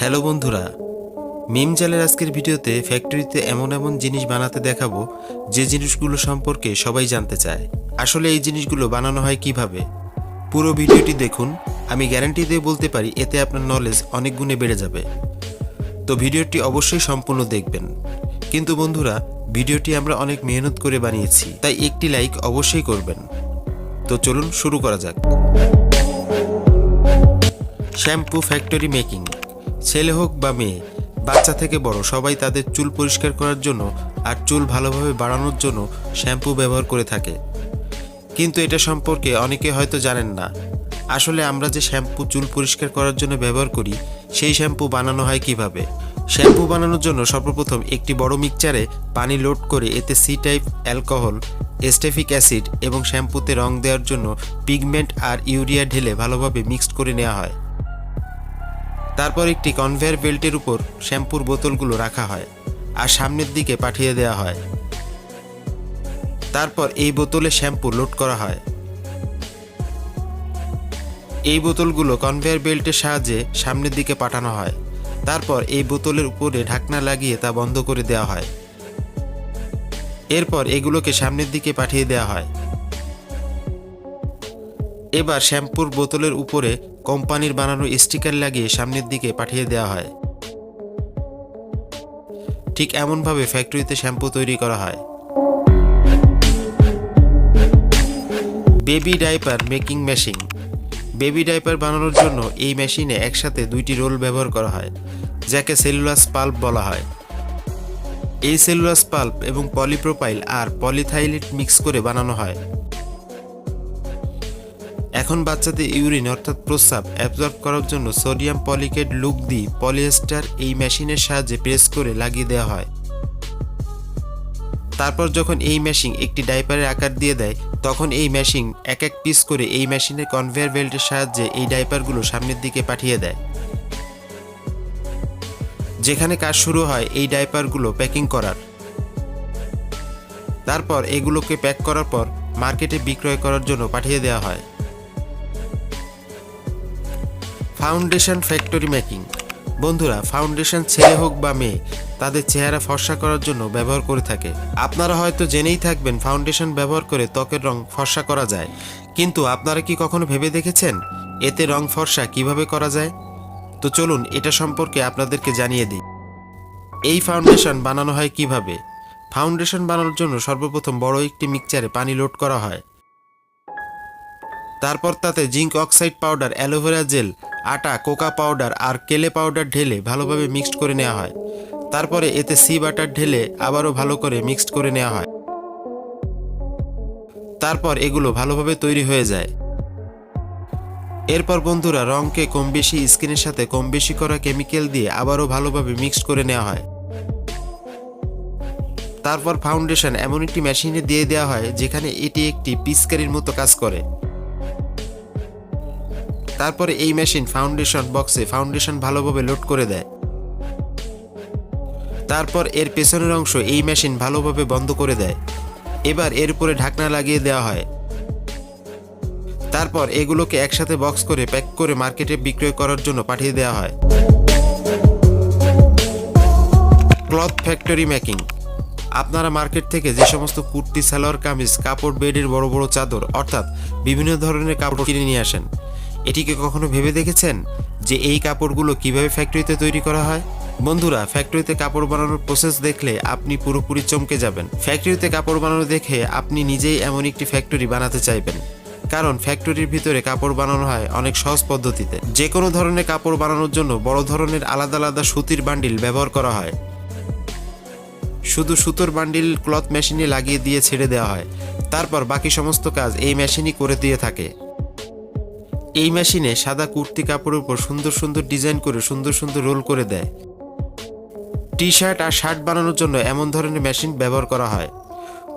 Hello বন্ধুরা, মিম জালের আজকের ভিডিওতে ফ্যাক্টরিতে এমন এমন জিনিস বানাতে দেখাবো যে জিনিসগুলো সম্পর্কে সবাই জানতে চায়। আসলে এই জিনিসগুলো বানানো হয় কীভাবে? পুরো ভিডিওটি দেখুন, আমি গ্যারান্টি দিয়ে বলতে পারি এতে আপনার নলেজ অনেক গুণে বেড়ে যাবে। তো ভিডিওটি অবশ্যই সম্পূর্ণ দেখবেন। কিন্তু বন্ধুরা, ভিডিওটি আমরা অনেক মেহনত করে বানিয়েছি, তাই একটি লাইক অবশ্যই করবেন। তো চলুন শুরু করা যাক। Shampoo factory making. ছেলে হোক বা মেয়ে, বাচ্চা থেকে বড়, সবাই তাদের চুল পরিষ্কার করার জন্য আর চুল ভালোভাবে বাড়ানোর জন্য শ্যাম্পু ব্যবহার করে থাকে। কিন্তু এটা সম্পর্কে অনেকে হয়তো জানেন না। আসলে আমরা যে শ্যাম্পু চুল পরিষ্কার করার জন্য ব্যবহার করি, সেই শ্যাম্পু বানানো হয় কীভাবে? শ্যাম্পু বানানোর জন্য সর্বপ্রথম একটি বড় মিক্সচারে পানি লোড করে এতে সি টাইপ অ্যালকোহল এস্টেফিক অ্যাসিড এবং শ্যাম্পুতে রং দেওয়ার জন্য পিগমেন্ট আর ইউরিয়া ঢেলে ভালোভাবে মিক্সড করে নেওয়া হয়। তারপর একটি কনভেয়ার বেল্টের উপর শ্যাম্পুর বোতলগুলো রাখা হয় আর সামনের দিকে পাঠিয়ে দেওয়া হয়। তারপর এই বোতলে শ্যাম্পু লোড করা হয়। এই বোতলগুলো কনভেয়ার বেল্টের সাহায্যে সামনের দিকে পাঠানো হয়। তারপর এই বোতলের উপরে ঢাকনা লাগিয়ে তা বন্ধ করে দেওয়া হয়। এরপর এগুলোকে সামনের দিকে পাঠিয়ে দেওয়া হয়। এবার শ্যাম্পুর বোতলের উপরে কোম্পানির বানানো স্টিকার লাগিয়ে সামনের দিকে পাঠিয়ে দেওয়া হয়। ঠিক এমনভাবে ফ্যাক্টরিতে শ্যাম্পু তৈরি করা হয়। Baby diaper making machine. Baby diaper বানানোর জন্য এই মেশিনে একসাথে দুইটি রোল ব্যবহার করা হয়, যাকে সেলুলাস পাল্প বলা হয়। এই সেলুলাস পাল্প এবং পলিপ্রোপাইল আর পলিথাইলিট মিক্স করে বানানো হয়। এখন বাচ্চাদের ইউরিন, অর্থাৎ প্রস্রাব অ্যাবজর্ব করার জন্য সোডিয়াম পলিকেট লুক দি পলিয়েস্টার এই মেশিনের সাহায্যে প্রেস করে লাগিয়ে দেওয়া হয়। তারপর যখন এই মেশিন একটি ডাইপারের আকার দিয়ে দেয়, তখন এই মেশিন এক এক পিস করে এই মেশিনের কনভেয়ার বেল্টের সাহায্যে এই ডাইপারগুলো সামনের দিকে পাঠিয়ে দেয়। যেখানে কাজ শুরু হয় এই ডাইপারগুলো প্যাকিং করার। তারপর এগুলোকে প্যাক করার পর মার্কেটে বিক্রয় করার জন্য পাঠিয়ে দেওয়া হয়। Foundation factory making. বন্ধুরা, ফাউন্ডেশন ছেলে হোক বা মেয়ে, তাদের চেহারা ফর্সা করার জন্য ব্যবহার করে থাকে। আপনারা হয়তো জেনেই থাকবেন, ফাউন্ডেশন ব্যবহার করে ত্বকের রং ফর্সা করা যায়। কিন্তু আপনারা কি কখনো ভেবে দেখেছেন? এতে রং ফর্সা কীভাবে করা যায়? তো চলুন, এটা সম্পর্কে আপনাদেরকে জানিয়ে দিই। এই ফাউন্ডেশন বানানো হয় কীভাবে? ফাউন্ডেশন বানানোর জন্য সর্বপ্রথম বড় একটি মিক্সচারে পানি লোড করা হয়। তারপর তাতে zinc oxide powder, aloe vera gel, আটা, কোকা পাউডার আর কেলে পাউডার ঢেলে ভালোভাবে মিক্সড করে নেওয়া হয়। তারপরে এতে সি বাটার ঢেলে আবারও ভালো করে মিক্সড করে নেওয়া হয়। তারপর এগুলো ভালোভাবে তৈরি হয়ে যায়। এরপর বন্ধুরা, রঙকে কম বেশি, স্কিনের সাথে কম বেশি করা কেমিক্যাল দিয়ে আবারও ভালোভাবে মিক্সড করে নেওয়া হয়। তারপর ফাউন্ডেশন এমন একটি মেশিনে দিয়ে দেওয়া হয়, যেখানে এটি একটি পিচকারির মতো কাজ করে। তারপরে এই মেশিন ফাউন্ডেশন বক্সে ফাউন্ডেশন ভালোভাবে লোড করে দেয়। তারপর এর পেছনের অংশ এই মেশিন ভালোভাবে বন্ধ করে দেয়। এবার এর উপরে ঢাকনা লাগিয়ে দেওয়া হয়। তারপর এগুলোকে একসাথে বক্স করে প্যাক করে মার্কেটে বিক্রয় করার জন্য পাঠিয়ে দেওয়া হয়। ক্লথ ফ্যাক্টরি মেকিং আপনারা মার্কেট থেকে যে সমস্ত কুর্তি, সালোয়ার, কামিজ, কাপড়, বেডের বড় বড় চাদর, অর্থাৎ বিভিন্ন ধরনের কাপড় কিনে নিয়ে আসেন। এটিকে কখনো ভেবে দেখেছেন যে এই কাপড়গুলো কীভাবে ফ্যাক্টরিতে তৈরি করা হয়? বন্ধুরা ফ্যাক্টরিতে কাপড় বানানোর প্রসেস দেখলে আপনি পুরোপুরি চমকে যাবেন। ফ্যাক্টরিতে কাপড় বানানো দেখে আপনি নিজেই এমন একটি ফ্যাক্টরি বানাতে চাইবেন। কারণ ফ্যাক্টরির ভিতরে কাপড় বানানো হয় অনেক সহজ পদ্ধতিতে। যে কোনো ধরনের কাপড় বানানোর জন্য বড় ধরনের আলাদা আলাদা সুতির বান্ডিল ব্যবহার করা হয়। শুধু সুতোর বান্ডিল ক্লথ মেশিনে লাগিয়ে দিয়ে ছেড়ে দেওয়া হয়। তারপর বাকি সমস্ত কাজ এই মেশিনই করে দিয়ে থাকে। এই মেশিনে সাদা কুর্তি কাপড়ের উপর সুন্দর সুন্দর ডিজাইন করে, সুন্দর সুন্দর রোল করে দেয়। টি শার্ট আর শার্ট বানানোর জন্য এমন ধরনের মেশিন ব্যবহার করা হয়।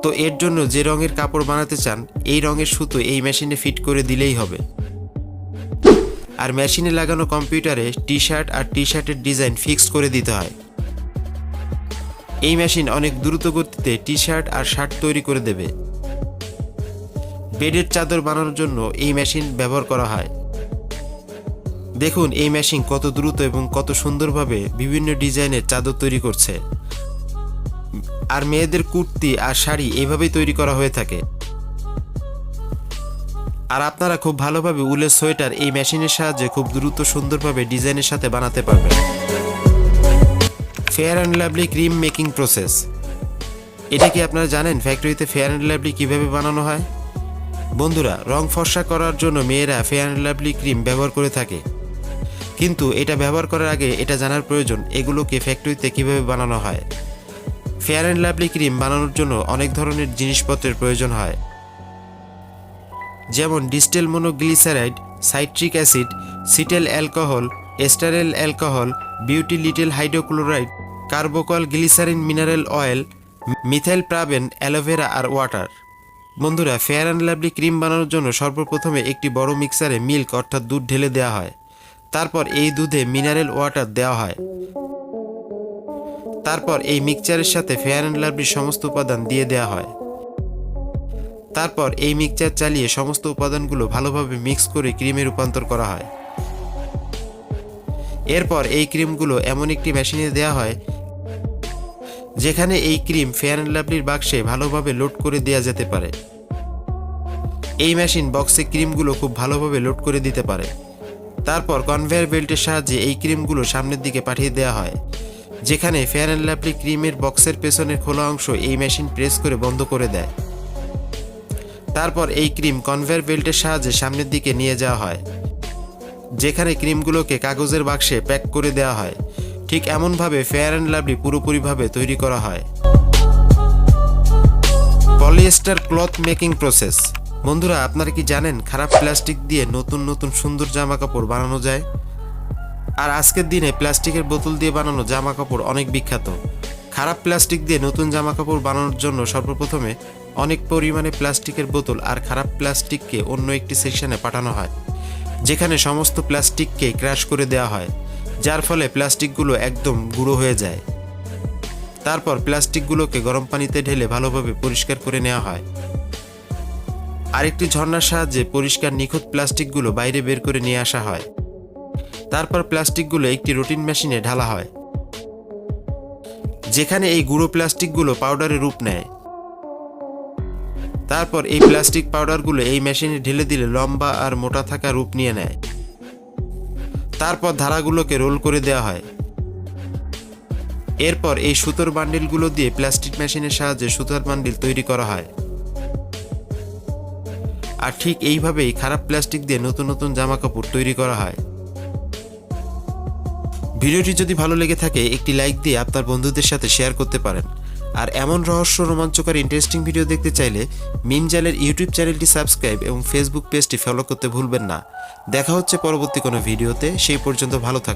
তো এর জন্য যে রঙের কাপড় বানাতে চান, এই রঙের সুতো এই মেশিনে ফিট করে দিলেই হবে। আর মেশিনে লাগানো কম্পিউটারে টি শার্ট আর টি শার্টের ডিজাইন ফিক্সড করে দিতে হয়। এই মেশিন অনেক দ্রুত গতিতে টি শার্ট আর শার্ট তৈরি করে দেবে। বেডের চাদর বানানোর জন্য এই মেশিন ব্যবহার করা হয়। দেখুন, এই মেশিন কত দ্রুত এবং কত সুন্দরভাবে বিভিন্ন ডিজাইনের চাদর তৈরি করছে। আর মেয়েদের কুর্তি আর শাড়ি এইভাবেই তৈরি করা হয়ে থাকে। আর আপনারা খুব ভালোভাবে উলের সোয়েটার এই মেশিনের সাহায্যে খুব দ্রুত সুন্দরভাবে ডিজাইনের সাথে বানাতে পারবেন। Fair and Lovely cream making process এটা কি আপনারা জানেন? ফ্যাক্টরিতে ফেয়ার অ্যান্ড লাভলি কীভাবে বানানো হয়? বন্ধুরা, রং ফর্সা করার জন্য মেয়েরা ফেয়ার অ্যান্ড লাভলি ক্রিম ব্যবহার করে থাকে। কিন্তু এটা ব্যবহার করার আগে এটা জানার প্রয়োজন, এগুলোকে ফ্যাক্টরিতে কীভাবে বানানো হয়? ফেয়ার অ্যান্ড লাভলি ক্রিম বানানোর জন্য অনেক ধরনের জিনিসপত্রের প্রয়োজন হয়। যেমন distilled monoglyceride citric acid cetyl alcohol stearyl alcohol beauty লিটেল hydrochloride কার্বোকল glycerin mineral oil methyl paraben aloe vera water বন্ধুরা ফেয়ার অ্যান্ড লাভলি ক্রিম বানানোর জন্য সর্বপ্রথমে একটি বড় মিক্সারে মিল্ক অর্থাৎ দুধ ঢেলে দেওয়া হয়। তারপর এই দুধে মিনারেল ওয়াটার দেওয়া হয়। তারপর এই মিক্সচারের সাথে ফেয়ার অ্যান্ড লাভলির সমস্ত উপাদান দিয়ে দেওয়া হয়। তারপর এই মিক্সচার চালিয়ে সমস্ত উপাদানগুলো ভালোভাবে মিক্স করে ক্রিমে রূপান্তর করা হয়। এরপর এই ক্রিমগুলো এমন একটি মেশিনে দেওয়া হয় যেখানে এই ক্রিম ফেয়ার অ্যান্ড লাভলির বাক্সে ভালোভাবে লোড করে দেওয়া যেতে পারে। এই মেশিন বক্সে ক্রিমগুলো খুব ভালোভাবে লোড করে দিতে পারে। তারপর কনভেয়ার বেল্টের সাহায্যে এই ক্রিমগুলো সামনের দিকে পাঠিয়ে দেওয়া হয়, যেখানে ফেয়ার অ্যান্ড লাভলি ক্রিমের বক্সের পেছনের খোলা অংশ এই মেশিন প্রেস করে বন্ধ করে দেয়। তারপর এই ক্রিম কনভেয়ার বেল্টের সাহায্যে সামনের দিকে নিয়ে যাওয়া হয়, যেখানে ক্রিমগুলোকে কাগজের বাক্সে প্যাক করে দেওয়া হয়। ঠিক এমনভাবে ফেয়ার অ্যান্ড লাভলি পুরোপুরিভাবে তৈরি করা হয়। পলিয়েস্টার ক্লথ মেকিং প্রসেস বন্ধুরা, আপনারা কি জানেন খারাপ প্লাস্টিক দিয়ে নতুন নতুন সুন্দর জামা কাপড় বানানো যায়? আর আজকের দিনে প্লাস্টিকের বোতল দিয়ে বানানো জামা কাপড় অনেক বিখ্যাত। খারাপ প্লাস্টিক দিয়ে নতুন জামা কাপড় বানানোর জন্য সর্বপ্রথমে অনেক পরিমাণে প্লাস্টিকের বোতল আর খারাপ প্লাস্টিককে অন্য একটি সেকশনে পাঠানো হয়, যেখানে সমস্ত প্লাস্টিককে ক্র্যাশ করে দেওয়া হয়। যার ফলে প্লাস্টিকগুলো একদম গুঁড়ো হয়ে যায়। তারপর প্লাস্টিকগুলোকে গরম পানিতে ঢেলে ভালোভাবে পরিষ্কার করে নেওয়া হয়। আরেকটি ঝর্ণার সাহায্যে পরিষ্কার নিখুঁত প্লাস্টিকগুলো বাইরে বের করে নিয়ে আসা হয়। তারপর প্লাস্টিকগুলো একটি রুটিন মেশিনে ঢালা হয়। যেখানে এই গুঁড়ো প্লাস্টিকগুলো পাউডারে রূপ নেয়। তারপর এই প্লাস্টিক পাউডারগুলো এই মেশিনে ঢেলে দিলে লম্বা আর মোটা থাকা রূপ নিয়ে নেয়। তারপর ধারাগুলোকে রোল করে দেওয়া হয়। এরপর এই সুতোর বান্ডিলগুলো দিয়ে প্লাস্টিক মেশিনের সাহায্যে সুতার বান্ডিল তৈরি করা হয়। আর ঠিক এইভাবেই খারাপ প্লাস্টিক দিয়ে নতুন নতুন জামা কাপড় তৈরি করা হয়। ভিডিওটি যদি ভালো লেগে থাকে, একটি লাইক দিয়ে আপনার বন্ধুদের সাথে শেয়ার করতে পারেন। আর এমন রহস্য রোমাঞ্চকর ইন্টারেস্টিং ভিডিও দেখতে চাইলে মিমজালের ইউটিউব চ্যানেলটি সাবস্ক্রাইব এবং ফেসবুক পেজটি ফলো করতে ভুলবেন না। দেখা হচ্ছে পরবর্তী কোনো ভিডিওতে সেই পর্যন্ত ভালো থাকুন।